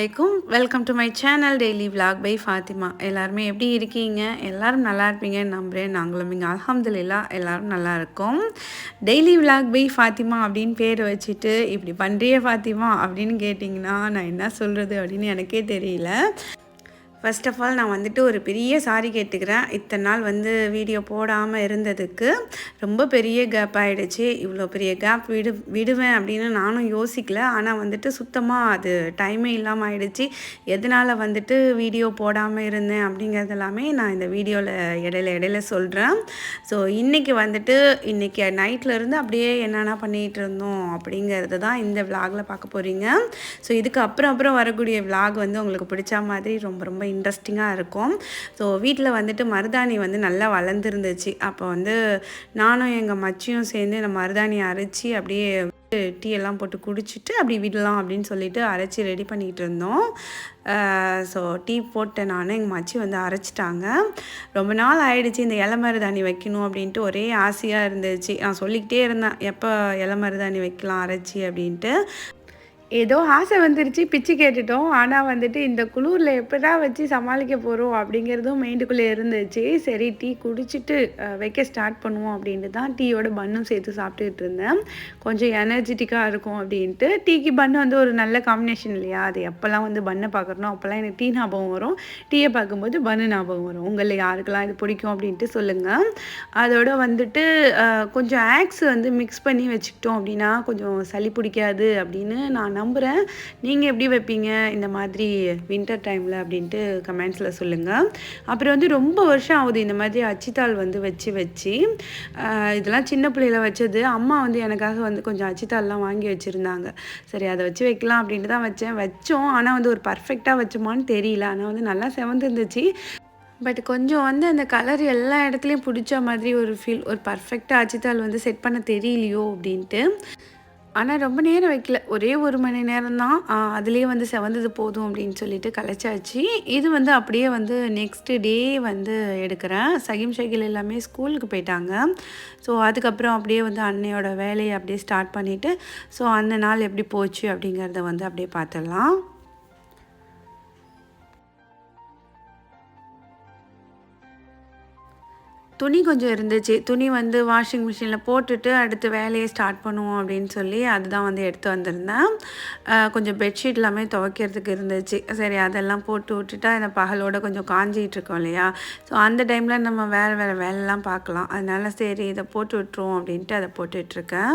அலைக்கும் welcome to my channel daily vlog by Fatima எல்லாருமே எப்படி இருக்கீங்க? எல்லோரும் நல்லா இருப்பீங்கன்னு நம்புகிறேன் நாங்களும் இங்கே அல்ஹம்துலில்லா எல்லோரும் நல்லா இருக்கோம். டெய்லி vlog பை ஃபாத்திமா அப்படின்னு பேர் வச்சுட்டு இப்படி பண்ணுறியே ஃபாத்திமா அப்படின்னு கேட்டிங்கன்னா நான் என்ன சொல்கிறது அப்படின்னு எனக்கே தெரியல. ஃபர்ஸ்ட் ஆஃப் ஆல் நான் வந்துட்டு ஒரு பெரிய சாரி கேட்டுக்கிறேன். இத்தனை நாள் வந்து வீடியோ போடாமல் இருந்ததுக்கு ரொம்ப பெரிய கேப் ஆகிடுச்சு இவ்வளோ பெரிய கேப் விடு விடுவேன் அப்படின்னு நானும் யோசிக்கல. ஆனால் வந்துட்டு சுத்தமாக அது டைமே இல்லாமல் ஆகிடுச்சு எதனால் வந்துட்டு வீடியோ போடாமல் இருந்தேன் அப்படிங்கிறது எல்லாமே நான் இந்த வீடியோவில் இடையில இடையில சொல்கிறேன் ஸோ இன்றைக்கி வந்துட்டு இன்றைக்கி நைட்லேருந்து அப்படியே என்னென்ன பண்ணிகிட்டு இருந்தோம் அப்படிங்கிறது தான் இந்த விலாகில் பார்க்க போகிறீங்க ஸோ இதுக்கு அப்புறம் அப்புறம் வரக்கூடிய விலாக் வந்து உங்களுக்கு பிடிச்ச மாதிரி ரொம்ப ரொம்ப இன்ட்ரெஸ்டிங்காக இருக்கும். ஸோ வீட்டில் வந்துட்டு மருதாணி வந்து நல்லா வளர்ந்துருந்துச்சு. அப்போ வந்து நானும் எங்கள் மச்சியும் சேர்ந்து இந்த மருதாணி அரைச்சி அப்படியே டீ எல்லாம் போட்டு குடிச்சிட்டு அப்படி விடலாம் அப்படின்னு சொல்லிட்டு அரைச்சி ரெடி பண்ணிகிட்டு இருந்தோம். ஸோ டீ போட்டேன் நான் எங்கள் மச்சி வந்து அரைச்சிட்டாங்க. ரொம்ப நாள் ஆயிடுச்சு இந்த இலமருதாணி வைக்கணும் அப்படின்ட்டு ஒரே ஆசையாக இருந்துச்சு. நான் சொல்லிக்கிட்டே இருந்தேன் எப்போ இலமருதாணி வைக்கலாம் அரைச்சி அப்படின்ட்டு. ஏதோ ஆசை வந்துருச்சு பிச்சு கேட்டுட்டோம். ஆனால் வந்துட்டு இந்த குளூரில் எப்படா வச்சு சமாளிக்க போகிறோம் அப்படிங்கிறதும் மைண்டுக்குள்ளே இருந்துச்சு. சரி டீ குடிச்சிட்டு வைக்க ஸ்டார்ட் பண்ணுவோம் அப்படின்ட்டு தான் டீயோட பன்னும் சேர்த்து சாப்பிட்டுட்டு இருந்தேன். கொஞ்சம் எனர்ஜெட்டிக்காக இருக்கும் அப்படின்ட்டு. டீக்கு பன்னு வந்து ஒரு நல்ல காம்பினேஷன் இல்லையா? அது எப்போல்லாம் வந்து பன்னை பார்க்குறனோ அப்போல்லாம் எனக்கு டீ ஞாபகம் வரும். டீயை பார்க்கும்போது பன்னு ஞாபகம் வரும். உங்களில் யாருக்கெல்லாம் இது பிடிக்கும் அப்படின்ட்டு சொல்லுங்கள் அதோட வந்துட்டு கொஞ்சம் ஆக்ஸ் வந்து மிக்ஸ் பண்ணி வச்சுக்கிட்டோம் அப்படின்னா கொஞ்சம் சளி பிடிக்காது அப்படின்னு நான் நம்புகிறேன் நீங்கள் எப்படி வைப்பீங்க? இந்த மாதிரி வின்டர் டைமில் அப்படின்ட்டு கமெண்ட்ஸில் சொல்லுங்கள் அப்புறம் வந்து ரொம்ப வருஷம் ஆகுது இந்த மாதிரி அச்சித்தாள் வந்து வச்சு வச்சு. இதெல்லாம் சின்ன பிள்ளையில வச்சது. அம்மா வந்து எனக்காக வந்து கொஞ்சம் அச்சித்தாள்லாம் வாங்கி வச்சுருந்தாங்க. சரி அதை வச்சு வைக்கலாம் அப்படின்ட்டு தான் வச்சேன். வச்சோம். ஆனால் வந்து ஒரு பர்ஃபெக்டாக வச்சோமான்னு தெரியல. ஆனால் வந்து நல்லா செவந்துருந்துச்சு. பட் கொஞ்சம் வந்து அந்த கலர் எல்லா இடத்துலையும் பிடிச்ச மாதிரி ஒரு ஃபீல் ஒரு பர்ஃபெக்டாக அச்சித்தாள் வந்து செட் பண்ண தெரியலையோ அப்படின்ட்டு. ஆனால் ரொம்ப நேரம் வைக்கல. ஒரே ஒரு மணி நேரம் தான் அதுலேயே வந்து செவந்தது போதும் அப்படின்னு சொல்லிட்டு கலைச்சாச்சு. இது வந்து அப்படியே வந்து நெக்ஸ்ட் டே வந்து எடுக்கிறேன். சகிம் ஷகில் எல்லாமே ஸ்கூலுக்கு போயிட்டாங்க. ஸோ அதுக்கப்புறம் அப்படியே வந்து அன்னையோட வேலையை அப்படியே ஸ்டார்ட் பண்ணிவிட்டு ஸோ அந்த நாள் எப்படி போச்சு அப்படிங்கிறத வந்து அப்படியே பார்த்துடலாம். துணி கொஞ்சம் இருந்துச்சு. துணி வந்து வாஷிங் மிஷினில் போட்டுட்டு அடுத்து வேலையை ஸ்டார்ட் பண்ணுவோம் அப்படின்னு சொல்லி அதுதான் வந்து எடுத்து வந்திருந்தேன். கொஞ்சம் பெட்ஷீட் எல்லாமே துவைக்கிறதுக்கு இருந்துச்சு. சரி அதெல்லாம் போட்டு விட்டுட்டா இந்த பகலோட கொஞ்சம் காஞ்சிட்டு இருக்கோம் இல்லையா? ஸோ அந்த டைமில் நம்ம வேறு வேறு வேலைலாம் பார்க்கலாம். அதனால சரி இதை போட்டு விட்டுருவோம் அப்படின்ட்டு அதை போட்டுட்ருக்கேன்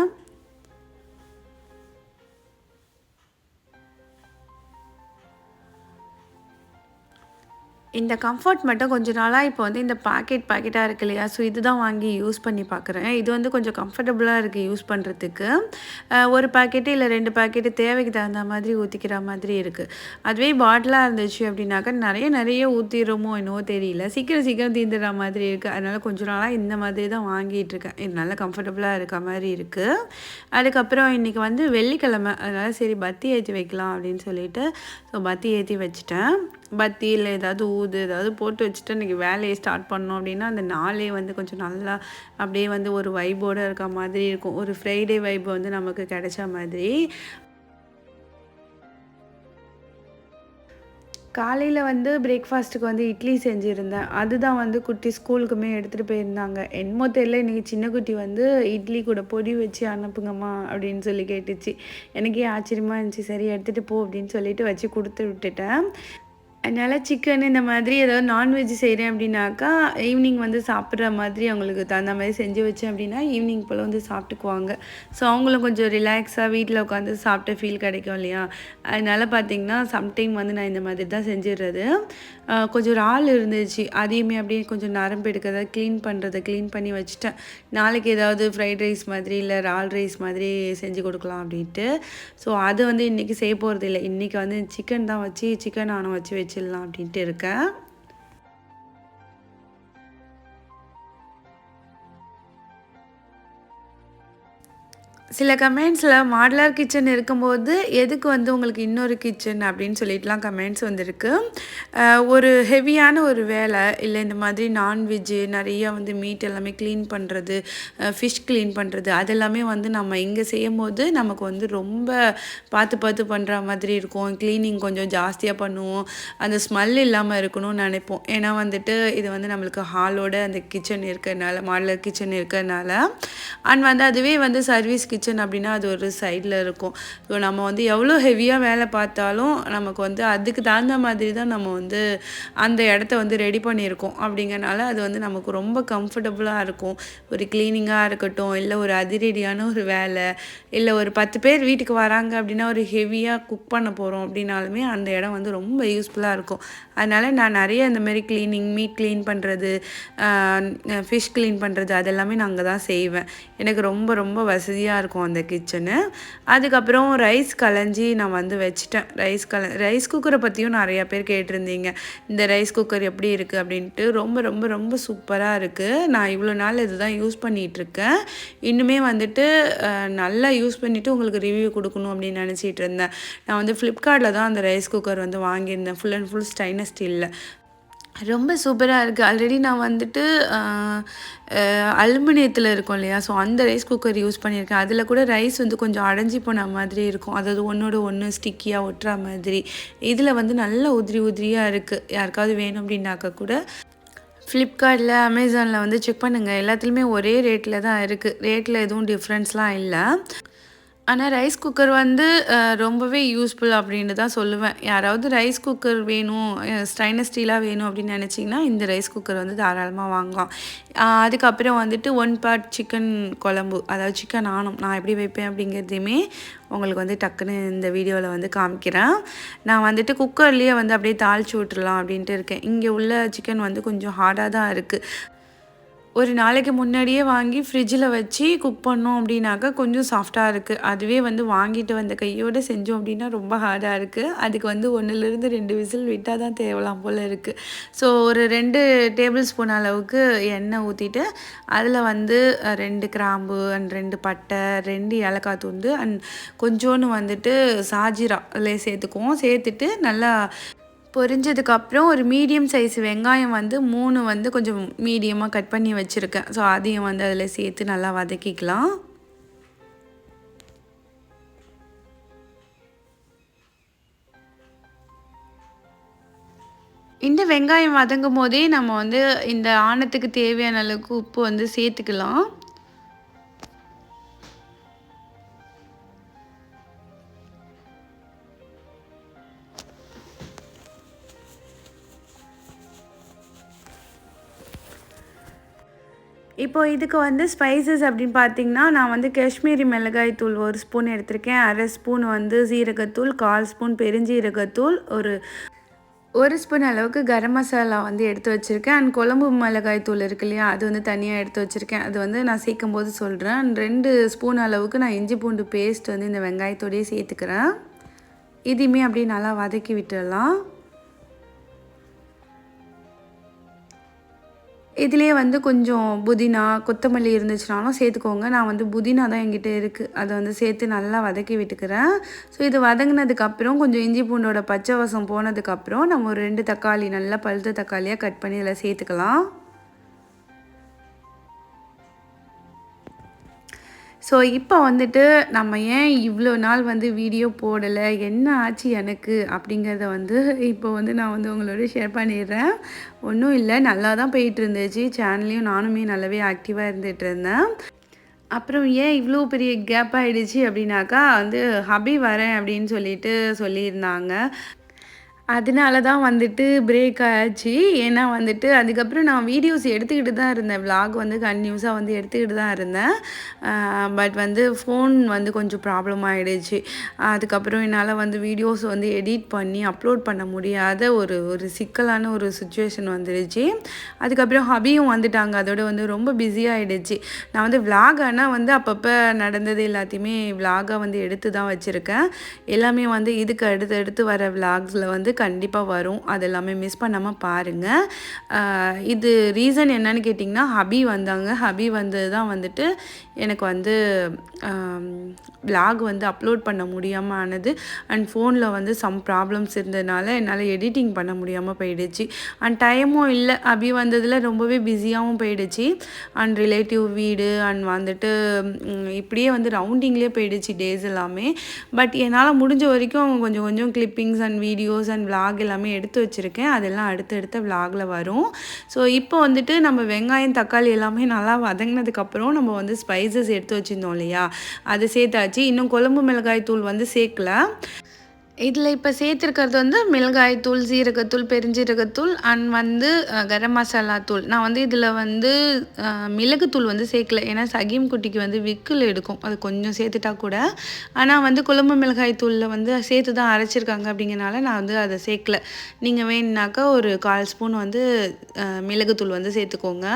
இந்த கம்ஃபர்ட் மட்டும் கொஞ்ச நாளாக இப்போ வந்து இந்த பாக்கெட் பாக்கெட்டாக இருக்கு இல்லையா? ஸோ இதுதான் வாங்கி யூஸ் பண்ணி பார்க்குறேன் இது வந்து கொஞ்சம் கம்ஃபர்டபுளாக இருக்குது யூஸ் பண்ணுறதுக்கு ஒரு பாக்கெட்டு இல்லை ரெண்டு பாக்கெட்டு தேவைக்கு தகுந்த மாதிரி ஊற்றிக்கிற மாதிரி இருக்குது அதுவே பாட்டிலாக இருந்துச்சு அப்படின்னாக்கா நிறைய நிறைய ஊற்றிடுமோ என்னவோ தெரியல. சீக்கிரம் சீக்கிரம் தீந்துடுற மாதிரி இருக்குது அதனால் கொஞ்ச நாளாக இந்த மாதிரி தான் வாங்கிட்டு இருக்கேன். இது நல்லா கம்ஃபர்டபுளாக இருக்க மாதிரி இருக்குது அதுக்கப்புறம் இன்றைக்கி வந்து வெள்ளிக்கிழமை. அதனால் சரி பத்தி ஏற்றி வைக்கலாம் அப்படின்னு சொல்லிட்டு ஸோ பத்தி ஏற்றி வச்சுட்டேன். பத்தி இல்லை ஏதாவது ஊது ஏதாவது போட்டு வச்சுட்டு இன்றைக்கி வேலையை ஸ்டார்ட் பண்ணோம் அப்படின்னா அந்த நாளே வந்து கொஞ்சம் நல்லா அப்படியே வந்து ஒரு வைபோடு இருக்க மாதிரி இருக்கும். ஒரு ஃப்ரைடே வைப் வந்து நமக்கு கிடைச்ச மாதிரி. காலையில் வந்து பிரேக்ஃபாஸ்ட்டுக்கு வந்து இட்லி செஞ்சுருந்தேன். அதுதான் வந்து குட்டி ஸ்கூலுக்குமே எடுத்துகிட்டு போயிருந்தாங்க. என்னமோ தெரியல இன்றைக்கி சின்ன குட்டி வந்து இட்லி கூட பொடி வச்சு அனுப்புங்கம்மா அப்படின்னு சொல்லி கேட்டுச்சு. எனக்கே ஆச்சரியமாக இருந்துச்சு. சரி எடுத்துகிட்டு போ அப்படின்னு சொல்லிட்டு வச்சு கொடுத்து விட்டுட்டேன். அதனால் சிக்கன் இந்த மாதிரி ஏதாவது நான்வெஜ் செய்கிறேன் அப்படின்னாக்கா ஈவினிங் வந்து சாப்பிட்ற மாதிரி அவங்களுக்கு தகுந்த மாதிரி செஞ்சு வச்சேன் அப்படின்னா ஈவினிங் போல் வந்து சாப்பிட்டுக்குவாங்க. ஸோ அவங்களும் கொஞ்சம் ரிலாக்ஸாக வீட்டில் உட்காந்து சாப்பிட்ட ஃபீல் கிடைக்கும் இல்லையா? அதனால் பார்த்திங்கன்னா சம்டைம் வந்து நான் இந்த மாதிரி தான் செஞ்சிடுறது. கொஞ்சம் இறால் இருந்துச்சு. அதையுமே அப்படியே கொஞ்சம் நரம்பு எடுக்கிறத க்ளீன் பண்ணுறதை க்ளீன் பண்ணி வச்சுட்டேன். நாளைக்கு ஏதாவது ஃப்ரைட் ரைஸ் மாதிரி இல்லை இறால் ரைஸ் மாதிரி செஞ்சு கொடுக்கலாம் அப்படின்ட்டு. ஸோ அது வந்து இன்றைக்கி செய்ய போகிறது இல்லை இன்றைக்கி வந்து சிக்கன் தான் வச்சு சிக்கன் நானும் வச்சு வச்சிடலாம் அப்படின்ட்டு இருக்கேன். சில கமெண்ட்ஸில் மாடலார் கிச்சன் இருக்கும்போது எதுக்கு வந்து உங்களுக்கு இன்னொரு கிச்சன் அப்படின்னு சொல்லிட்டுலாம் கமெண்ட்ஸ் வந்திருக்கு. ஒரு ஹெவியான ஒரு வேலை இல்லை இந்த மாதிரி நான்வெஜ்ஜு நிறைய வந்து மீட் எல்லாமே க்ளீன் பண்ணுறது ஃபிஷ் க்ளீன் பண்ணுறது அதெல்லாமே வந்து நம்ம இங்கே செய்யும் போது நமக்கு வந்து ரொம்ப பார்த்து பார்த்து பண்ணுற மாதிரி இருக்கும். க்ளீனிங் கொஞ்சம் ஜாஸ்தியாக பண்ணுவோம். அந்த ஸ்மெல் இல்லாமல் இருக்கணும்னு நினைப்போம். ஏன்னா வந்துட்டு இது வந்து நம்மளுக்கு ஹாலோட அந்த கிச்சன் இருக்கிறதுனால மாடலர் கிச்சன் இருக்கிறதுனால அண்ட் வந்து அதுவே வந்து சர்வீஸ் கிச்சன் கிச்சன் அப்படின்னா அது ஒரு சைடில் இருக்கும். ஸோ நம்ம வந்து எவ்வளோ ஹெவியாக வேலை பார்த்தாலும் நமக்கு வந்து அதுக்கு தகுந்த மாதிரி தான் நம்ம வந்து அந்த இடத்த வந்து ரெடி பண்ணியிருக்கோம். அப்படிங்கறனால அது வந்து நமக்கு ரொம்ப கம்ஃபர்டபுளாக இருக்கும். ஒரு க்ளீனிங்காக இருக்கட்டும் இல்லை ஒரு அதிரடியான ஒரு வேலை இல்லை ஒரு பத்து பேர் வீட்டுக்கு வராங்க அப்படின்னா ஒரு ஹெவியாக குக் பண்ண போகிறோம் அப்படின்னாலுமே அந்த இடம் வந்து ரொம்ப யூஸ்ஃபுல்லாக இருக்கும். அதனால் நான் நிறைய இந்த மாதிரி க்ளீனிங் மீட் க்ளீன் பண்ணுறது ஃபிஷ் க்ளீன் பண்ணுறது அதெல்லாமே நான் அங்கே தான் செய்வேன். எனக்கு ரொம்ப ரொம்ப வசதியாக இருக்கும் அந்த கிச்சனு அதுக்கப்புறம் ரைஸ் கலைஞ்சி நான் வந்து வச்சுட்டேன். ரைஸ் கல ரைஸ் குக்கரை பற்றியும் நிறையா பேர் கேட்டிருந்தீங்க. இந்த ரைஸ் குக்கர் எப்படி இருக்குது அப்படின்ட்டு. ரொம்ப ரொம்ப ரொம்ப சூப்பராக இருக்குது நான் இவ்வளோ நாள் இதுதான் யூஸ் பண்ணிகிட்ருக்கேன் இன்னுமே வந்துட்டு நல்லா யூஸ் பண்ணிவிட்டு உங்களுக்கு ரிவ்யூ கொடுக்கணும் அப்படின்னு நினச்சிட்டு இருந்தேன். நான் வந்து ஃப்ளிப்கார்ட்டில் தான் அந்த ரைஸ் குக்கர் வந்து வாங்கியிருந்தேன். ஃபுல் அண்ட் ஃபுல் ஸ்டைனஸ் இல்லை. ரொம்ப சூப்பராக இருக்குது ஆல்ரெடி நான் வந்துட்டு அலுமினியத்தில் இருக்கும் இல்லையா? ஸோ அந்த ரைஸ் குக்கர் யூஸ் பண்ணியிருக்கேன். அதில் கூட ரைஸ் வந்து கொஞ்சம் அடைஞ்சி போன மாதிரி இருக்கும். அதாவது ஒன்றோட ஒன்று ஸ்டிக்கியாக ஒட்டுற மாதிரி. இதில் வந்து நல்லா உதிரி உதிரியாக இருக்குது யாருக்காவது வேணும் அப்படின்னாக்கா கூட ஃப்ளிப்கார்ட்டில் அமேசானில் வந்து செக் பண்ணுங்கள் எல்லாத்துலேயுமே ஒரே ரேட்டில் தான் இருக்குது ரேட்டில் எதுவும் டிஃப்ரென்ஸ்லாம் இல்லை. ஆனால் ரைஸ் குக்கர் வந்து ரொம்பவே யூஸ்ஃபுல் அப்படின்னு தான் சொல்லுவேன். யாராவது ரைஸ் குக்கர் வேணும் ஸ்டைனஸ் ஸ்டீலாக வேணும் அப்படின்னு நினச்சிங்கன்னா இந்த ரைஸ் குக்கர் வந்து தாராளமாக வாங்கலாம். அதுக்கப்புறம் வந்துட்டு ஒன் பார்ட் சிக்கன் குழம்பு அதாவது சிக்கன் ஆணும் நான் எப்படி வைப்பேன் அப்படிங்கிறதையுமே உங்களுக்கு வந்து டக்குன்னு இந்த வீடியோவில் வந்து காமிக்கிறேன். நான் வந்துட்டு குக்கர்லேயே வந்து அப்படியே தாளிச்சு விட்டுறலாம் அப்படின்ட்டு இருக்கேன். இங்கே உள்ள சிக்கன் வந்து கொஞ்சம் ஹார்டாக தான் இருக்குது ஒரு நாளைக்கு முன்னாடியே வாங்கி ஃப்ரிட்ஜில் வச்சு குக் பண்ணோம் அப்படின்னாக்கா கொஞ்சம் சாஃப்டாக இருக்குது அதுவே வந்து வாங்கிட்டு வந்த கையோடு செஞ்சோம் அப்படின்னா ரொம்ப ஹார்டாக இருக்குது அதுக்கு வந்து ஒன்றுலேருந்து ரெண்டு விசில் விட்டால் தான் தேவலாம் போல் இருக்குது ஸோ ஒரு ரெண்டு டேபிள் ஸ்பூன் அளவுக்கு எண்ணெய் ஊற்றிட்டு அதில் வந்து ரெண்டு கிராம்பு அண்ட் ரெண்டு பட்டை ரெண்டு ஏலக்காய் தூண்டு அண்ட் கொஞ்சோன்னு வந்துட்டு சாஜிரா அதில் சேர்த்துக்குவோம். சேர்த்துட்டு நல்லா பொரிஞ்சதுக்கப்புறம் ஒரு மீடியம் சைஸ் வெங்காயம் வந்து மூணு வந்து கொஞ்சம் மீடியமாக கட் பண்ணி வச்சுருக்கேன். ஸோ அதையும் வந்து அதில் சேர்த்து நல்லா வதக்கிக்கலாம். இந்த வெங்காயம் வதங்கும் போதே நம்ம வந்து இந்த ஆணத்துக்கு தேவையான அளவுக்கு உப்பு வந்து சேர்த்துக்கலாம். இப்போது இதுக்கு வந்து ஸ்பைசஸ் அப்படின்னு பார்த்தீங்கன்னா நான் வந்து காஷ்மீரி மிளகாய் தூள் ஒரு ஸ்பூன் எடுத்திருக்கேன். அரை ஸ்பூன் வந்து சீரகத்தூள் கால் ஸ்பூன் பெருஞ்சீரகத்தூள் ஒரு ஒரு ஸ்பூன் அளவுக்கு கரம் மசாலா வந்து எடுத்து வச்சுருக்கேன். அண்ட் குழம்பு மிளகாய் தூள் இருக்கு இல்லையா அது வந்து தனியாக எடுத்து வச்சுருக்கேன். அது வந்து நான் சேர்க்கும் போது சொல்கிறேன் அண்ட் ரெண்டு ஸ்பூன் அளவுக்கு நான் இஞ்சி பூண்டு பேஸ்ட் வந்து இந்த வெங்காயத்தோடையே சேர்த்துக்கிறேன். இதையுமே அப்படியே நல்லா வதக்கி விட்டுடலாம். இதுலேயே வந்து கொஞ்சம் புதினா கொத்தமல்லி இருந்துச்சுனாலும் சேர்த்துக்கோங்க. நான் வந்து புதினா தான் என்கிட்ட இருக்குது அதை வந்து சேர்த்து நல்லா வதக்கி விட்டுக்கிறேன். ஸோ இது வதங்கினதுக்கப்புறம் கொஞ்சம் இஞ்சி பூண்டோட பச்சை வசம் போனதுக்கப்புறம் நம்ம ஒரு ரெண்டு தக்காளி நல்லா பழுத்த தக்காளியாக கட் பண்ணி இதில் சேர்த்துக்கலாம். ஸோ இப்போ வந்துட்டு நம்ம ஏன் இவ்வளோ நாள் வந்து வீடியோ போடலை? என்ன ஆச்சு எனக்கு? அப்படிங்கிறத வந்து இப்போ வந்து நான் வந்து உங்களோட ஷேர் பண்ணிடுறேன். ஒன்றும் இல்லை நல்லா தான் போயிட்டு இருந்துச்சு சேனல்லையும் நானுமே நல்லாவே ஆக்டிவாக இருந்துகிட்டு இருந்தேன் அப்புறம் ஏன் இவ்வளோ பெரிய கேப் ஆகிடுச்சு அப்படின்னாக்கா வந்து ஹபி வரேன் அப்படின்னு சொல்லிட்டு சொல்லியிருந்தாங்க. அதனால தான் வந்துட்டு பிரேக் ஆச்சு. ஏன்னா வந்துட்டு அதுக்கப்புறம் நான் வீடியோஸ் எடுத்துக்கிட்டு தான் இருந்தேன். விலாக் வந்து கன்டினியூஸாக வந்து எடுத்துக்கிட்டு தான் இருந்தேன். பட் வந்து ஃபோன் வந்து கொஞ்சம் ப்ராப்ளம் ஆகிடுச்சு அதுக்கப்புறம் என்னால் வந்து வீடியோஸ் வந்து எடிட் பண்ணி அப்லோட் பண்ண முடியாத ஒரு ஒரு சிக்கலான ஒரு சுச்சுவேஷன் வந்துடுச்சு அதுக்கப்புறம் ஹபியும் வந்துட்டாங்க. அதோட வந்து ரொம்ப பிஸியாகிடுச்சு நான் வந்து விலாக் ஆனால் வந்து அப்பப்போ நடந்தது எல்லாத்தையுமே விலாகாக வந்து எடுத்து தான் வச்சுருக்கேன். எல்லாமே வந்து இதுக்கு அடுத்து அடுத்து வர விலாக்ஸில் வந்து கண்டிப்பாக வரும். அது எல்லாமே மிஸ் பண்ணாமல் பாருங்கள் இது ரீசன் என்னன்னு கேட்டிங்கன்னா ஹபி வந்தாங்க. ஹபி வந்தது தான் வந்துட்டு எனக்கு வந்து விலாக் வந்து அப்லோட் பண்ண முடியாமல் ஆனது அண்ட் ஃபோனில் வந்து சம் ப்ராப்ளம்ஸ் இருந்ததுனால என்னால் எடிட்டிங் பண்ண முடியாமல் போயிடுச்சு. அண்ட் டைமும் இல்லை. அபி வந்ததில் ரொம்பவே பிஸியாகவும் போயிடுச்சு. அண்ட் ரிலேட்டிவ் வீடு அண்ட் வந்துட்டு இப்படியே வந்து ரவுண்டிங்லேயே போயிடுச்சு டேஸ் எல்லாமே. பட் என்னால் முடிஞ்ச வரைக்கும் கொஞ்சம் கொஞ்சம் clippings and videos and vlog எல்லாமே எடுத்து வச்சுருக்கேன். அதெல்லாம் அடுத்தடுத்த விலாகில் வரும். ஸோ இப்போ வந்துட்டு நம்ம வெங்காயம் தக்காளி எல்லாமே நல்லா வதங்கினதுக்கப்புறம் நம்ம வந்து ஸ்பைசஸ் எடுத்து வச்சுருந்தோம் இல்லையா? அது சேர்த்தாச்சு. இன்னும் குழம்பு மிளகாய் தூள் வந்து சேர்க்கல. இதில் இப்போ சேர்த்துருக்கிறது வந்து மிளகாய்த்தூள் சீரகத்தூள் பெருஞ்சீரகத்தூள் அண்ட் வந்து கரம் மசாலா தூள். நான் வந்து இதில் வந்து மிளகுத்தூள் வந்து சேர்க்கல. ஏன்னா சகிம் குட்டிக்கு வந்து விக்கில் எடுக்கும். அது கொஞ்சம் சேர்த்துட்டா கூட. ஆனால் வந்து குழம்பு மிளகாய் தூளில் வந்து சேர்த்து தான் அரைச்சிருக்காங்க அப்படிங்கிறனால நான் வந்து அதை சேர்க்கல. நீங்கள் வேணுனாக்கா ஒரு கால் ஸ்பூன் வந்து மிளகுத்தூள் வந்து சேர்த்துக்கோங்க.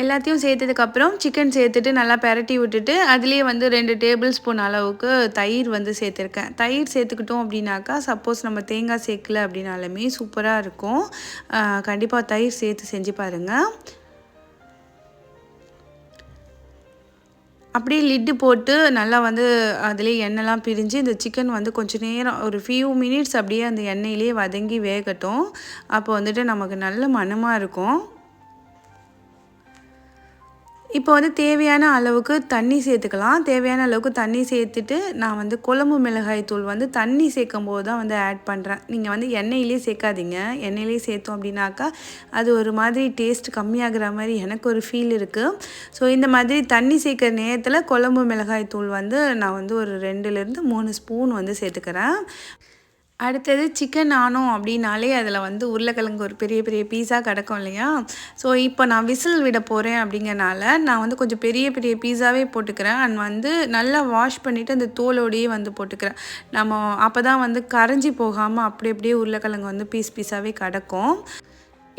எல்லாத்தையும் சேர்த்ததுக்கப்புறம் சிக்கன் சேர்த்துட்டு நல்லா பெரட்டி விட்டுட்டு அதுலேயே வந்து ரெண்டு டேபிள் ஸ்பூன் அளவுக்கு தயிர் வந்து சேர்த்துருக்கேன். தயிர் சேர்த்துக்கிட்டோம் அப்படின்னாக்கா சப்போஸ் நம்ம தேங்காய் சேர்க்கல அப்படின்னாலுமே சூப்பராக இருக்கும். கண்டிப்பாக தயிர் சேர்த்து செஞ்சு பாருங்கள் அப்படியே லிட்டு போட்டு நல்லா வந்து அதிலே எண்ணெய்லாம் பிரிஞ்சு இந்த சிக்கன் வந்து கொஞ்சம் நேரம் ஒரு ஃபியூ மினிட்ஸ் அப்படியே அந்த எண்ணெயிலே வதங்கி வேகட்டும். அப்போ வந்துட்டு நமக்கு நல்ல மனமாக இருக்கும். இப்போ வந்து தேவையான அளவுக்கு தண்ணி சேர்த்துக்கலாம். தேவையான அளவுக்கு தண்ணி சேர்த்துட்டு நான் வந்து குழம்பு மிளகாய் தூள் வந்து தண்ணி சேர்க்கும் போது தான் வந்து ஆட் பண்ணுறேன் நீங்கள் வந்து எண்ணெயிலே சேர்க்காதீங்க. எண்ணெயிலே சேர்த்தோம் அப்படின்னாக்கா அது ஒரு மாதிரி டேஸ்ட் கம்மியாகிற மாதிரி எனக்கு ஒரு ஃபீல் இருக்குது ஸோ இந்த மாதிரி தண்ணி சேர்க்குற நேரத்தில் குழம்பு மிளகாய் தூள் வந்து நான் வந்து ஒரு ரெண்டுலேருந்து மூணு ஸ்பூன் வந்து சேர்த்துக்கிறேன். அடுத்தது சிக்கன் ஆனோம் அப்படின்னாலே அதில் வந்து உருளைக்கிழங்கு ஒரு பெரிய பெரிய பீஸா கிடக்கும் இல்லையா? ஸோ இப்போ நான் விசில் விட போகிறேன் அப்படிங்கிறனால நான் வந்து கொஞ்சம் பெரிய பெரிய பீஸாவே போட்டுக்கிறேன். அண்ட் வந்து நல்லா வாஷ் பண்ணிவிட்டு அந்த தோலோடையே வந்து போட்டுக்கிறேன். நம்ம அப்போ தான் வந்து கரைஞ்சி போகாமல் அப்படி அப்படியே உருளைக்கிழங்கு வந்து பீஸ் பீஸாகவே கிடக்கும்.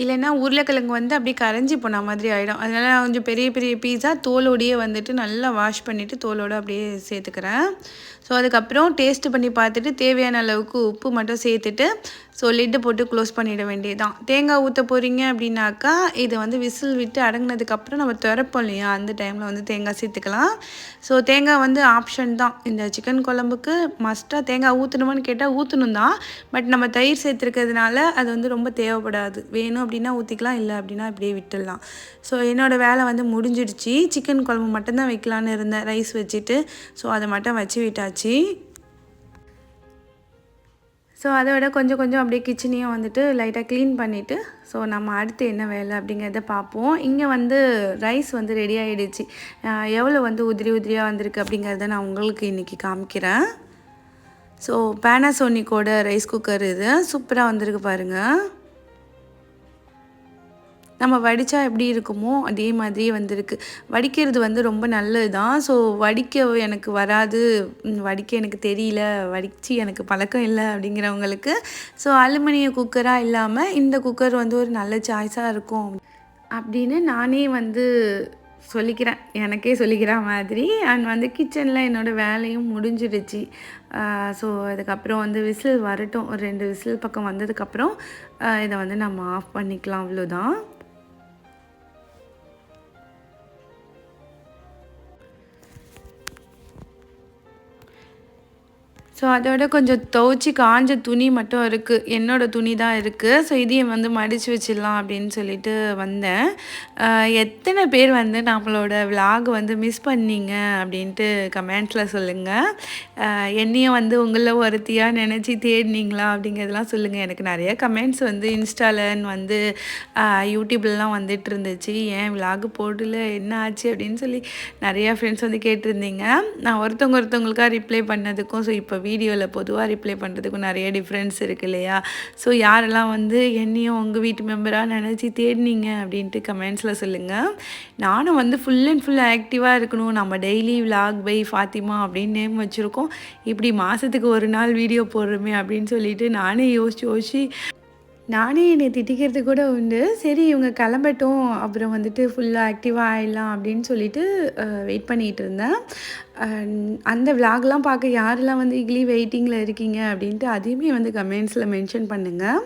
இல்லைன்னா உருளைக்கிழங்கு வந்து அப்படியே கரைஞ்சி போன மாதிரி ஆகிடும் அதனால் கொஞ்சம் பெரிய பெரிய பீஸா தோலோடையே வந்துட்டு நல்லா வாஷ் பண்ணிவிட்டு தோலோடு அப்படியே சேர்த்துக்கிறேன். ஸோ அதுக்கப்புறம் டேஸ்ட் பண்ணி பார்த்துட்டு தேவையான அளவுக்கு உப்பு மட்டும் சேர்த்துட்டு ஸோ லிட்டு போட்டு க்ளோஸ் பண்ணிட வேண்டியதுதான். தேங்காய் ஊற்ற போகிறீங்க அப்படின்னாக்கா இதை வந்து விசில் விட்டு அடங்கினதுக்கப்புறம் நம்ம திறப்போம் இல்லையா? அந்த டைமில் வந்து தேங்காய் சேர்த்துக்கலாம். ஸோ தேங்காய் வந்து ஆப்ஷன் தான். இந்த சிக்கன் குழம்புக்கு மஸ்ட்டாக தேங்காய் ஊற்றணுமான்னு கேட்டால் ஊற்றணும் தான். பட் நம்ம தயிர் சேர்த்துருக்கிறதுனால அது வந்து ரொம்ப தேவைப்படாது. வேணும் அப்படின்னா ஊற்றிக்கலாம் இல்லை அப்படின்னா இப்படியே விட்டுடலாம். ஸோ என்னோடய வேலை வந்து முடிஞ்சிடுச்சு. சிக்கன் குழம்பு மட்டும்தான் வைக்கலான்னு இருந்தேன். ரைஸ் வச்சுட்டு. ஸோ அதை மட்டும் வச்சு விட்டாச்சு. ஸோ அதை விட கொஞ்சம் கொஞ்சம் அப்படியே கிச்சனையும் வந்துட்டு லைட்டாக க்ளீன் பண்ணிவிட்டு ஸோ நம்ம அடுத்து என்ன வேலை அப்படிங்கிறத பார்ப்போம். இங்கே வந்து ரைஸ் வந்து ரெடி ஆகிடுச்சு எவ்வளோ வந்து உதிரி உதிரியாக வந்திருக்கு அப்படிங்கிறத நான் உங்களுக்கு இன்றைக்கி காமிக்கிறேன். ஸோ பேனாசோனிக்கோட ரைஸ் குக்கர் இது. சூப்பராக வந்திருக்கு பாருங்கள் நம்ம வடித்தா எப்படி இருக்குமோ அதே மாதிரியே வந்திருக்கு. வடிக்கிறது வந்து ரொம்ப நல்லது தான் ஸோ வடிக்க எனக்கு வராது. வடிக்க எனக்கு தெரியல. வடித்து எனக்கு பழக்கம் இல்லை அப்படிங்கிறவங்களுக்கு. ஸோ அலுமினிய குக்கராக இல்லாமல் இந்த குக்கர் வந்து ஒரு நல்ல சாய்ஸாக இருக்கும். அப்படின்னு நானே வந்து சொல்லிக்கிறேன். எனக்கே சொல்லிக்கிற மாதிரி. அண்ட் வந்து கிச்சனில் என்னோடய வேலையும் முடிஞ்சிடுச்சு. ஸோ அதுக்கப்புறம் வந்து விசில் வரட்டும். ஒரு ரெண்டு விசில் பக்கம் வந்ததுக்கப்புறம் இதை வந்து நம்ம ஆஃப் பண்ணிக்கலாம். அவ்வளோதான் ஸோ அதோட கொஞ்சம் துவச்சி காஞ்ச துணி மட்டும் இருக்குது என்னோடய துணி தான் இருக்குது ஸோ இதையும் வந்து மடித்து வச்சிடலாம் அப்படின்னு சொல்லிட்டு வந்தேன். எத்தனை பேர் வந்து நம்மளோட விலாக் வந்து மிஸ் பண்ணீங்க அப்படின்ட்டு கமெண்ட்ஸில் சொல்லுங்கள் என்னையும் வந்து உங்களில் ஒருத்தியாக நினச்சி தேடினீங்களா அப்படிங்கிறதெல்லாம் சொல்லுங்கள் எனக்கு நிறைய கமெண்ட்ஸ் வந்து இன்ஸ்டாலன்னு வந்து யூடியூப்லலாம் வந்துட்டு இருந்துச்சு. ஏன் விலாக் போடல? என்ன ஆச்சு? அப்படின்னு சொல்லி நிறையா ஃப்ரெண்ட்ஸ் வந்து கேட்டிருந்தீங்க. நான் ஒருத்தவங்க ஒருத்தவங்களுக்காக ரிப்ளை பண்ணதுக்கும் ஸோ இப்போ வீடியோவில் பொதுவாக ரிப்ளை பண்ணுறதுக்கும் நிறைய டிஃப்ரென்ஸ் இருக்குது இல்லையா? ஸோ யாரெல்லாம் வந்து என்னையும் உங்கள் வீட்டு மெம்பராக நினச்சி தேடினீங்க அப்படின்ட்டு கமெண்ட்ஸில் சொல்லுங்கள் நானும் வந்து ஃபுல் அண்ட் ஃபுல் ஆக்டிவாக இருக்கணும். நம்ம டெய்லி விலாக் பை ஃபாத்திமா அப்படின்னு நேம் வச்சுருக்கோம். இப்படி மாதத்துக்கு ஒரு நாள் வீடியோ போடுறோமே அப்படின்னு சொல்லிட்டு நானே யோசிச்சு யோசிச்சு நானே என்னை திட்டிக்கிறது கூட உண்டு. சரி இவங்க கிளம்பட்டும். அப்புறம் வந்துட்டு ஃபுல்லாக ஆக்டிவாக ஆகிடலாம் அப்படின்னு சொல்லிட்டு வெயிட் பண்ணிகிட்டு இருந்தேன். அந்த விளாக்லாம் பார்க்க யாரெல்லாம் வந்து இக்லி வெயிட்டிங்கில் இருக்கீங்க அப்படின்ட்டு அதையுமே வந்து கமெண்ட்ஸில் மென்ஷன் பண்ணுங்கள்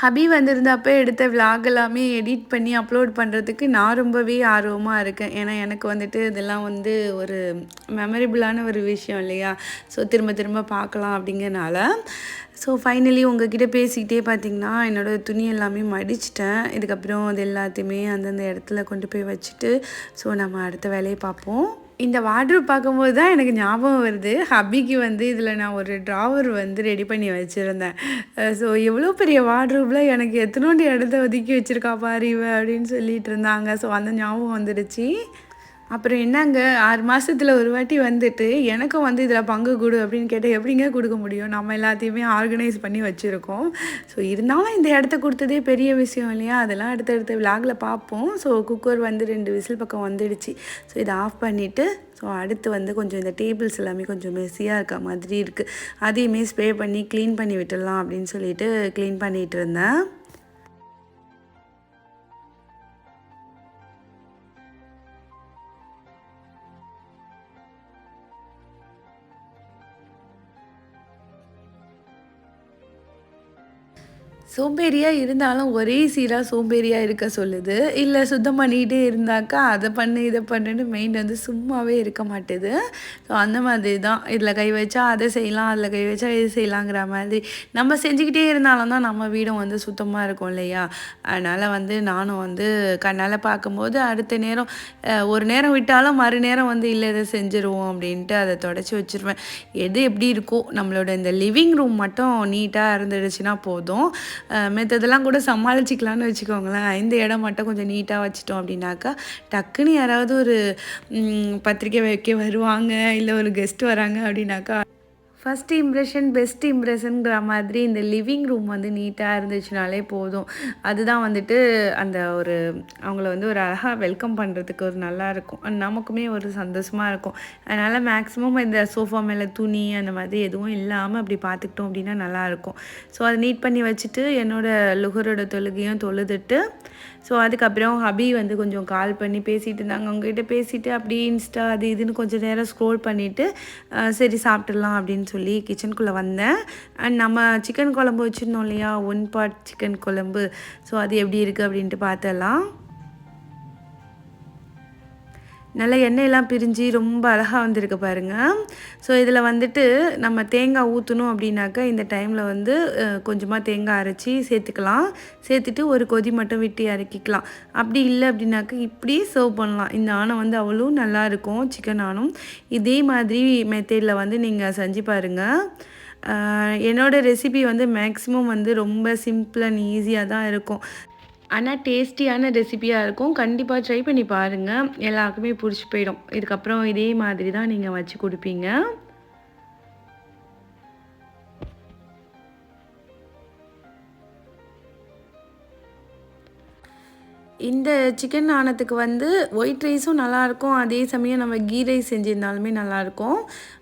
ஹபி வந்திருந்தப்போ எடுத்த விலாக் எல்லாமே எடிட் பண்ணி அப்லோட் பண்ணுறதுக்கு நான் ரொம்பவே ஆர்வமாக இருக்கேன். ஏன்னா எனக்கு வந்துட்டு இதெல்லாம் வந்து ஒரு மெமரபிளான ஒரு விஷயம் இல்லையா? ஸோ திரும்ப திரும்ப பார்க்கலாம் அப்படிங்கிறனால. ஸோ ஃபைனலி உங்ககிட்ட பேசிக்கிட்டே பார்த்தீங்கன்னா என்னோடய துணி எல்லாமே மடிச்சிட்டேன். இதுக்கப்புறம் அது எல்லாத்தையுமே அந்தந்த இடத்துல கொண்டு போய் வச்சுட்டு ஸோ நம்ம அடுத்த வேலையை பார்ப்போம். இந்த வார்ட்ரூப் பார்க்கும்போது தான் எனக்கு ஞாபகம் வருது. ஹபிக்கு வந்து இதில் நான் ஒரு ட்ராவர் வந்து ரெடி பண்ணி வச்சுருந்தேன். ஸோ எவ்வளோ பெரிய வார்ட்ரூப்பில் எனக்கு எத்தனோண்டு இடத்த ஒதுக்கி வச்சுருக்கா பாரு இவ அப்படின்னு சொல்லிட்டு இருந்தாங்க. ஸோ அந்த ஞாபகம் வந்துடுச்சு. அப்புறம் என்னங்க ஆறு மாதத்தில் ஒரு வாட்டி வந்துட்டு எனக்கும் வந்து இதில் பங்கு கொடு அப்படின்னு கேட்டால் எப்படிங்க கொடுக்க முடியும்? நம்ம எல்லாத்தையுமே ஆர்கனைஸ் பண்ணி வச்சுருக்கோம். ஸோ இருந்தாலும் இந்த இடத்த கொடுத்ததே பெரிய விஷயம் இல்லையா? அதெல்லாம் அடுத்தடுத்த விலாகில் பார்ப்போம். ஸோ குக்கர் வந்து ரெண்டு விசில் பக்கம் வந்துடுச்சு. ஸோ இதை ஆஃப் பண்ணிவிட்டு ஸோ அடுத்து வந்து கொஞ்சம் இந்த டேபிள்ஸ் எல்லாமே கொஞ்சம் மெஸ்ஸியாக இருக்க மாதிரி இருக்குது அதையுமே ஸ்ப்ரே பண்ணி க்ளீன் பண்ணி விட்டுடலாம் அப்படின்னு சொல்லிட்டு க்ளீன் பண்ணிகிட்டு இருந்தேன். சோம்பேறியாக இருந்தாலும் ஒரே சீராக சோம்பேறியாக இருக்க சொல்லுது. இல்லை சுத்தம் பண்ணிகிட்டே இருந்தாக்கா அதை பண்ணு இதை பண்ணுன்னு மெயின் வந்து சும்மாவே இருக்க மாட்டேது. ஸோ அந்த மாதிரி தான் இதில் கை வச்சா அதை செய்யலாம் அதில் கை வச்சா இது செய்யலாங்கிற மாதிரி. நம்ம செஞ்சுக்கிட்டே இருந்தாலும் தான் நம்ம வீடும் வந்து சுத்தமாக இருக்கும் இல்லையா? அதனால் வந்து நானும் வந்து கண்ணால் பார்க்கும்போது அடுத்த நேரம் ஒரு நேரம் விட்டாலும் மறு நேரம் வந்து இல்லை இதை செஞ்சுருவோம் அப்படின்ட்டு அதை தொடச்சி வச்சுருவேன். எது எப்படி இருக்கோ நம்மளோட இந்த லிவிங் ரூம் மட்டும் நீட்டாக இருந்துடுச்சுன்னா போதும். மற்றதெல்லாம் கூட சமாளிச்சிக்கலான்னு வச்சுக்கோங்களேன். இந்த இடம் மட்டும் கொஞ்சம் நீட்டாக வச்சிட்டோம் அப்படின்னாக்கா டக்குன்னு யாராவது ஒரு பத்திரிக்கை வைக்க வருவாங்க இல்லை ஒரு கெஸ்ட் வராங்க அப்படின்னாக்கா ஃபஸ்ட் இம்ப்ரெஷன் பெஸ்ட் இம்ப்ரெஷனுங்கிற மாதிரி இந்த லிவிங் ரூம் வந்து நீட்டாக இருந்துச்சுனாலே போதும். அதுதான் வந்துட்டு அந்த ஒரு அவங்கள வந்து ஒரு அழகாக வெல்கம் பண்ணுறதுக்கு ஒரு நல்லா இருக்கும். நமக்குமே ஒரு சந்தோஷமாக இருக்கும். அதனால் மேக்ஸிமம் இந்த சோஃபா மேலே துணி அந்த மாதிரி எதுவும் இல்லாமல் அப்படி பார்த்துக்கிட்டோம் அப்படின்னா நல்லாயிருக்கும் ஸோ அதை நீட் பண்ணி வச்சுட்டு என்னோடய லுகரோட தொழுகையும் தொழுதுட்டு ஸோ அதுக்கப்புறம் ஹபி வந்து கொஞ்சம் கால் பண்ணி பேசிகிட்டு இருந்தாங்க. அவங்ககிட்ட பேசிவிட்டு அப்படியே இன்ஸ்டா அது இதுன்னு கொஞ்சம் நேரம் ஸ்க்ரோல் பண்ணிவிட்டு சரி சாப்பிட்டுடலாம் அப்படின்னு சொல்லி கிச்சனுக்குள்ளே வந்தேன். அண்ட் நம்ம சிக்கன் குழம்பு வச்சுருந்தோம் இல்லையா? ஒன் பார்ட் சிக்கன் குழம்பு. ஸோ அது எப்படி இருக்குது அப்படின்ட்டு பார்த்தலாம் நல்ல எண்ணெயெல்லாம் பிரிஞ்சு ரொம்ப அழகாக வந்திருக்கு பாருங்கள் ஸோ இதில் வந்துட்டு நம்ம தேங்காய் ஊற்றணும் அப்படின்னாக்கா இந்த டைமில் வந்து கொஞ்சமாக தேங்காய் அரைச்சி சேர்த்துக்கலாம். சேர்த்துட்டு ஒரு கொதி மட்டும் விட்டு இறக்கிக்கலாம். அப்படி இல்லை அப்படின்னாக்கா இப்படியே சர்வ் பண்ணலாம். இந்த ஆணம் வந்து அவ்வளோ நல்லா இருக்கும் சிக்கன் ஆணும். இதே மாதிரி மெத்தேடில் வந்து நீங்கள் செஞ்சு பாருங்கள் என்னோடய ரெசிபி வந்து மேக்ஸிமம் வந்து ரொம்ப சிம்பிள் அண்ட் ஈஸியாக தான் இருக்கும். ஆனால் டேஸ்டியான ரெசிபியாக இருக்கும். கண்டிப்பாக ட்ரை பண்ணி பாருங்கள் எல்லாருக்குமே பிடிச்சி போயிடும். இதுக்கப்புறம் இதே மாதிரி தான் நீங்கள் வச்சு கொடுப்பீங்க. இந்த சிக்கன் ஆனத்துக்கு வந்து ஒயிட் ரைஸும் நல்லாயிருக்கும். அதே சமயம் நம்ம கீ ரைஸ் செஞ்சிருந்தாலுமே நல்லாயிருக்கும்.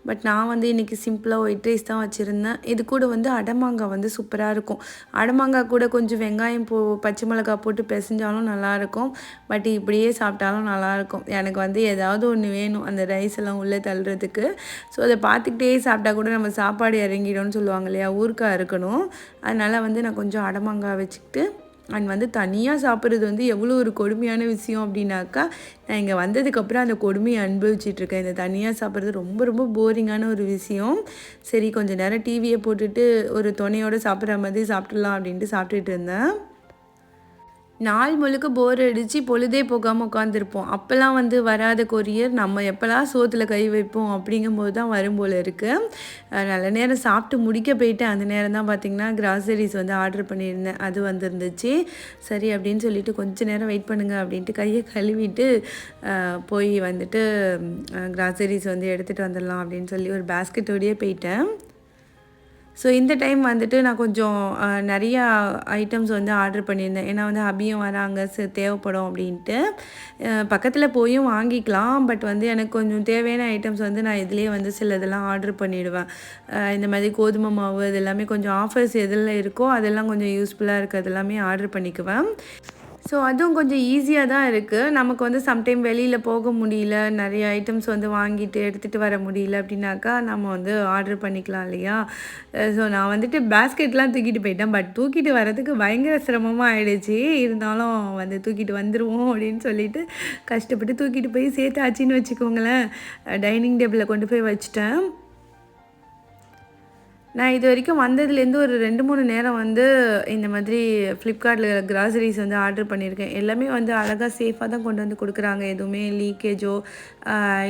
பட் நான் வந்து இன்றைக்கி சிம்பிளாக ஒயிட் ரைஸ் தான் வச்சுருந்தேன். இது கூட வந்து அடமாங்காய் வந்து சூப்பராக இருக்கும். அடமாங்காய் கூட கொஞ்சம் வெங்காயம் போ பச்சை மிளகாய் போட்டு பிசைஞ்சாலும் நல்லாயிருக்கும். பட் இப்படியே சாப்பிட்டாலும் நல்லாயிருக்கும். எனக்கு வந்து ஏதாவது ஒன்று வேணும். அந்த ரைஸ் எல்லாம் உள்ளே தள்ளுறதுக்கு. ஸோ அதை பார்த்துக்கிட்டே சாப்பிட்டா கூட நம்ம சாப்பாடு இறங்கிடும்னு சொல்லுவாங்க இல்லையா? ஊருக்காக இருக்கணும். அதனால் வந்து நான் கொஞ்சம் அடமாங்காய் வச்சுக்கிட்டு அண்ட் வந்து தனியாக சாப்பிட்றது வந்து எவ்வளோ ஒரு கொடுமையான விஷயம் அப்படின்னாக்கா நான் இங்கே வந்ததுக்கப்புறம் அந்த கொடுமையை அனுபவிச்சிட்ருக்கேன் இந்த தனியாக சாப்பிட்றது ரொம்ப ரொம்ப போரிங்கான ஒரு விஷயம். சரி கொஞ்சம் நேரம் டிவியை போட்டுட்டு ஒரு துணையோடு சாப்பிட்ற மாதிரி சாப்பிட்லாம் அப்படின்ட்டு சாப்பிட்டுட்டு இருந்தேன். நாள் முழுக்க போர் அடித்து பொழுதே போகாமல் உட்காந்துருப்போம் அப்போல்லாம் வந்து வராத கொரியர் நம்ம எப்போல்லாம் சோத்தில் கை வைப்போம் அப்படிங்கும்போது தான் வரும் போல் இருக்குது நல்ல நேரம் சாப்பிட்டு முடிக்க போயிட்டு அந்த நேரம் தான் பார்த்திங்கன்னா கிராசரிஸ் வந்து ஆர்டர் பண்ணியிருந்தேன். அது வந்துருந்துச்சு. சரி அப்படின்னு சொல்லிட்டு கொஞ்சம் நேரம் வெயிட் பண்ணுங்கள் அப்படின்ட்டு கையை கழுவிட்டு போய் வந்துட்டு கிராசரிஸ் வந்து எடுத்துகிட்டு வந்துடலாம் அப்படின்னு சொல்லி ஒரு பேஸ்கெட்டோடையே போயிட்டேன். ஸோ இந்த டைம் வந்துட்டு நான் கொஞ்சம் நிறையா ஐட்டம்ஸ் வந்து ஆர்டர் பண்ணியிருந்தேன். ஏன்னா வந்து ஹபியும் வராங்க தேவைப்படும் அப்படின்ட்டு. பக்கத்தில் போயும் வாங்கிக்கலாம். பட் வந்து எனக்கு கொஞ்சம் தேவையான ஐட்டம்ஸ் வந்து நான் இதுலேயே வந்து சில இதெல்லாம் ஆர்டர் பண்ணிவிடுவேன் இந்த மாதிரி கோதுமை மாவு இது எல்லாமே கொஞ்சம் ஆஃபர்ஸ் எதில் இருக்கோ அதெல்லாம் கொஞ்சம் யூஸ்ஃபுல்லாக இருக்குது அதெல்லாமே ஆர்டர் பண்ணிக்குவேன். ஸோ அதுவும் கொஞ்சம் ஈஸியாக தான் இருக்குது நமக்கு வந்து சம்டைம் வெளியில் போக முடியல. நிறைய ஐட்டம்ஸ் வந்து வாங்கிட்டு எடுத்துகிட்டு வர முடியல அப்படின்னாக்கா நம்ம வந்து ஆர்டர் பண்ணிக்கலாம் இல்லையா? ஸோ நான் வந்துட்டு பேஸ்கெட்லாம் தூக்கிட்டு போயிட்டேன். பட் தூக்கிட்டு வரதுக்கு பயங்கர சிரமமாக ஆகிடுச்சு இருந்தாலும் வந்து தூக்கிட்டு வந்துடுவோம் அப்படின்னு சொல்லிட்டு கஷ்டப்பட்டு தூக்கிட்டு போய் சேர்த்தாச்சின்னு வச்சுக்கோங்களேன். டைனிங் டேபிளில் கொண்டு போய் வச்சுட்டேன். நான் இது வரைக்கும் வந்ததுலேருந்து ஒரு ரெண்டு மூணு நேரம் வந்து இந்த மாதிரி ஃப்ளிப்கார்ட்டில் கிராசரிஸ் வந்து ஆர்டர் பண்ணியிருக்கேன். எல்லாமே வந்து அழகாக சேஃபாக தான் கொண்டு வந்து கொடுக்குறாங்க. எதுவுமே லீக்கேஜோ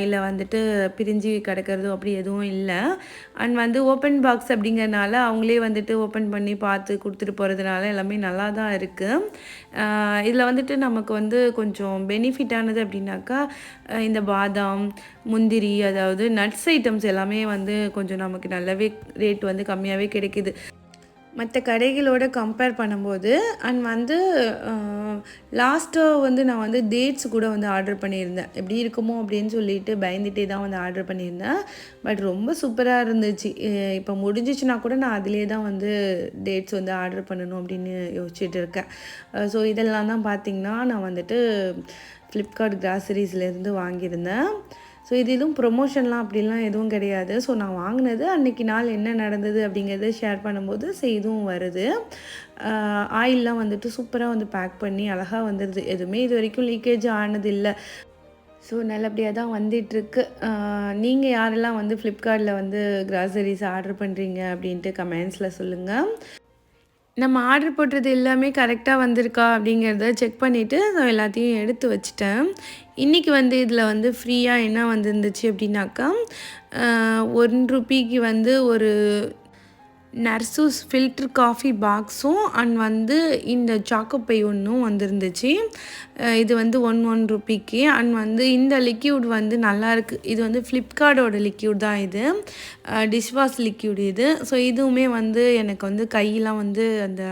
இல்லை வந்துட்டு பிரிஞ்சு கிடக்கிறதோ அப்படி எதுவும் இல்லை. அண்ட் வந்து ஓப்பன் பாக்ஸ் அப்படிங்கிறனால அவங்களே வந்துட்டு ஓப்பன் பண்ணி பார்த்து கொடுத்துட்டு போகிறதுனால எல்லாமே நல்லா தான் இருக்குது இதில் வந்துட்டு நமக்கு வந்து கொஞ்சம் பெனிஃபிட்டானது அப்படின்னாக்கா இந்த பாதாம் முந்திரி அதாவது நட்ஸ் ஐட்டம்ஸ் எல்லாமே வந்து கொஞ்சம் நமக்கு நல்லாவே ரேட் வந்து கம்மியாகவே கிடைக்கிது. மற்ற கடைகளோட கம்பேர் பண்ணும்போது அண்ட் வந்து லாஸ்ட்டாக வந்து நான் வந்து டேட்ஸ் கூட வந்து ஆர்டர் பண்ணியிருந்தேன். எப்படி இருக்குமோ அப்படின்னு சொல்லிட்டு பயந்துகிட்டே தான் வந்து ஆர்டர் பண்ணியிருந்தேன். பட் ரொம்ப சூப்பராக இருந்துச்சு. இப்போ முடிஞ்சிச்சுன்னா கூட நான் அதிலே தான் வந்து டேட்ஸ் வந்து ஆர்டர் பண்ணணும் அப்படின்னு யோசிச்சுட்டு இருக்கேன். ஸோ இதெல்லாம் தான் பார்த்திங்கன்னா நான் வந்துட்டு ஃப்ளிப்கார்ட் கிராசரிஸ்லேருந்து வாங்கியிருந்தேன். ஸோ இது எதுவும் ப்ரொமோஷன்லாம் அப்படிலாம் எதுவும் கிடையாது. ஸோ நான் வாங்கினது அன்றைக்கி நாள் என்ன நடந்தது அப்படிங்கிறத ஷேர் பண்ணும்போது ஸோ இதுவும் வருது. ஆயிலெலாம் வந்துட்டு சூப்பராக வந்து பேக் பண்ணி அழகாக வந்துடுது எதுவுமே இது வரைக்கும் லீக்கேஜ் ஆனது இல்லை ஸோ நல்லபடியாக தான் வந்துட்டுருக்கு. நீங்கள் யாரெல்லாம் வந்து ஃப்ளிப்கார்ட்டில் வந்து கிராசரிஸ் ஆர்டர் பண்ணுறீங்க அப்படின்ட்டு கமெண்ட்ஸில் சொல்லுங்கள் நம்ம ஆர்டர் போட்டது எல்லாமே கரெக்டாக வந்திருக்கா அப்படிங்கிறத செக் பண்ணிவிட்டு நான் எல்லாத்தையும் எடுத்து வச்சுட்டேன். இன்றைக்கி வந்து இதில் வந்து ஃப்ரீயாக என்ன வந்துருந்துச்சு அப்படின்னாக்கா ஒன் ருபிக்கு வந்து ஒரு நர்சூஸ் ஃபில்ட்ரு காஃபி பாக்ஸும் அண்ட் வந்து இந்த சாக்கோ பை ஒன்றும் வந்துருந்துச்சு. இது வந்து ஒன் ஒன் ருப்பிக்கு அண்ட் வந்து இந்த லிக்யூட் வந்து நல்லாயிருக்கு இது வந்து ஃப்ளிப்கார்ட்டோட லிக்யூட் தான் இது. டிஷ் வாஷ் லிக்யூட் இது. ஸோ இதுவுமே வந்து எனக்கு வந்து கையெலாம் வந்து அந்த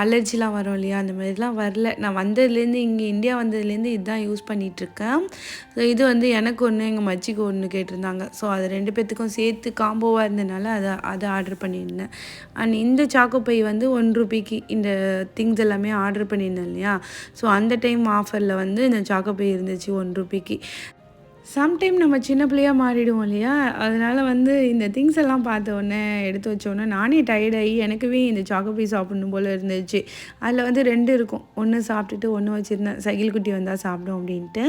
அலர்ஜிலாம் வரும் இல்லையா? அந்த மாதிரிலாம் வரல. நான் வந்ததுலேருந்து இங்கே இந்தியா வந்ததுலேருந்து இதுதான் யூஸ் பண்ணிகிட்ருக்கேன் ஸோ இது வந்து எனக்கு ஒன்று எங்கள் மச்சிக்கு ஒன்று கேட்டிருந்தாங்க. ஸோ அது ரெண்டு பேர்த்துக்கும் சேர்த்து காம்போவாக இருந்ததுனால அதை அதை ஆர்டர் பண்ணியிருந்தேன். அண்ட் இந்த சாக்கோ பை வந்து ஒன் ருபிக்கு இந்த திங்ஸ் எல்லாமே ஆர்டர் பண்ணியிருந்தேன் இல்லையா? ஸோ அந்த டைம் ஆஃபரில் வந்து இந்த சாக்கோப்பை இருந்துச்சு ஒன் ருபிக்கு சம்டைம் நம்ம சின்ன பிள்ளையாக மாறிடுவோம் இல்லையா? அதனால் வந்து இந்த திங்ஸ் எல்லாம் பார்த்த உடனே எடுத்து வச்சோடனே நானே டயர்டாகி எனக்குவே இந்த சாக்கோபி சாப்பிடணும் போல் இருந்துச்சு. அதில் வந்து ரெண்டு இருக்கும். ஒன்று சாப்பிட்டுட்டு ஒன்று வச்சுருந்தேன் சைக்கிள் குட்டி வந்தால் சாப்பிடும் அப்படின்ட்டு.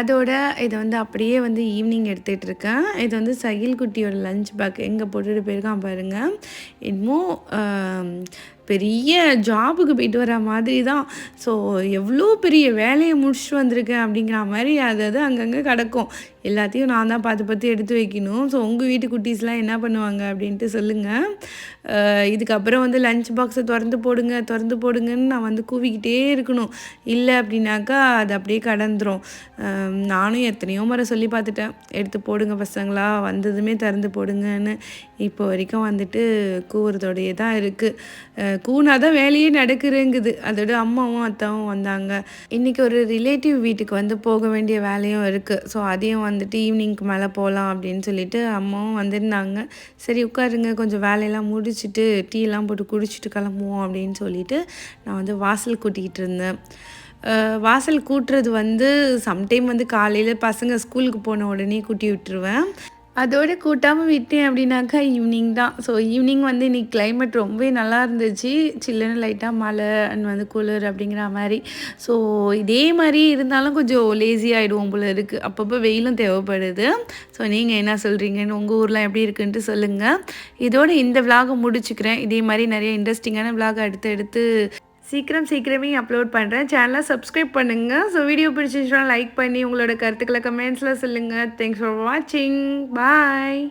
அதோட இதை வந்து அப்படியே வந்து ஈவினிங் எடுத்துகிட்டு இருக்கேன். இது வந்து சகில் குட்டியோட லஞ்ச் பேக் எங்கே போட்டுட்டு போயிருக்கான் பாருங்கள் இன்னமும் பெரிய ஜாபுக்கு போயிட்டு வர மாதிரி தான் ஸோ எவ்வளோ பெரிய வேலையை முடிச்சுட்டு வந்திருக்கேன் அப்படிங்கிற மாதிரி அது அது அங்கங்கே கிடக்கும். எல்லாத்தையும் நான் தான் பார்த்து பார்த்து எடுத்து வைக்கணும். ஸோ உங்கள் வீட்டு குட்டீஸ்லாம் என்ன பண்ணுவாங்க அப்படின்ட்டு சொல்லுங்கள் இதுக்கப்புறம் வந்து லஞ்ச் பாக்ஸை திறந்து போடுங்க திறந்து போடுங்கன்னு நான் வந்து கூவிக்கிட்டே இருக்கணும். இல்லை அப்படின்னாக்கா அது அப்படியே கடந்துடும் நானும் எத்தனையோ முறை சொல்லி பார்த்துட்டேன். எடுத்து போடுங்க பசங்களா வந்ததுமே திறந்து போடுங்கன்னு. இப்போ வரைக்கும் வந்துட்டு கூவுறதோடையே தான் இருக்குது கூனா தான் வேலையே நடக்குறேங்குது. அதோட அம்மாவும் அத்தாவும் வந்தாங்க. இன்றைக்கி ஒரு ரிலேட்டிவ் வீட்டுக்கு வந்து போக வேண்டிய வேலையும் இருக்குது ஸோ அதையும் வந்துட்டு ஈவினிங்க்கு மேலே போகலாம் அப்படின்னு சொல்லிட்டு அம்மாவும் வந்திருந்தாங்க. சரி உட்காருங்க. கொஞ்சம் வேலையெல்லாம் முடிச்சுட்டு டீலாம் போட்டு குடிச்சிட்டு கிளம்புவோம் அப்படின்னு சொல்லிட்டு நான் வந்து வாசல் கூட்டிகிட்டு இருந்தேன். வாசல் கூட்டுறது வந்து சம்டைம் வந்து காலையில் பசங்க ஸ்கூலுக்கு போன உடனே கூட்டி விட்டுருவேன். அதோடு கூட்டாமல் விட்டேன் அப்படின்னாக்கா ஈவினிங் தான். ஸோ ஈவினிங் வந்து இன்றைக்கி கிளைமேட் ரொம்பவே நல்லா இருந்துச்சு. சில்லுன்னு லைட்டாக மழை அண்ட் வந்து குளிர் அப்படிங்கிற மாதிரி. ஸோ இதே மாதிரி இருந்தாலும் கொஞ்சம் லேசி ஆகிடுவோம் போல இருக்குது அப்பப்போ வெயிலும் தேவைப்படுது. ஸோ நீங்கள் என்ன சொல்கிறீங்கன்னு உங்கள் ஊரில் எப்படி இருக்குன்ட்டு சொல்லுங்கள் இதோடு இந்த விலாகை முடிச்சுக்கிறேன். இதே மாதிரி நிறைய இன்ட்ரெஸ்டிங்கான விளாகை எடுத்து எடுத்து சீக்கிரம் சீக்கிரமே அப்லோட் பண்ணுறேன் சேனலை சப்ஸ்கிரைப் பண்ணுங்கள் ஸோ வீடியோ பிடிச்சிச்சுன்னா லைக் பண்ணி உங்களோட கருத்துக்களை கமெண்ட்ஸில் சொல்லுங்கள் தேங்க்ஸ் ஃபார் வாட்சிங் பாய்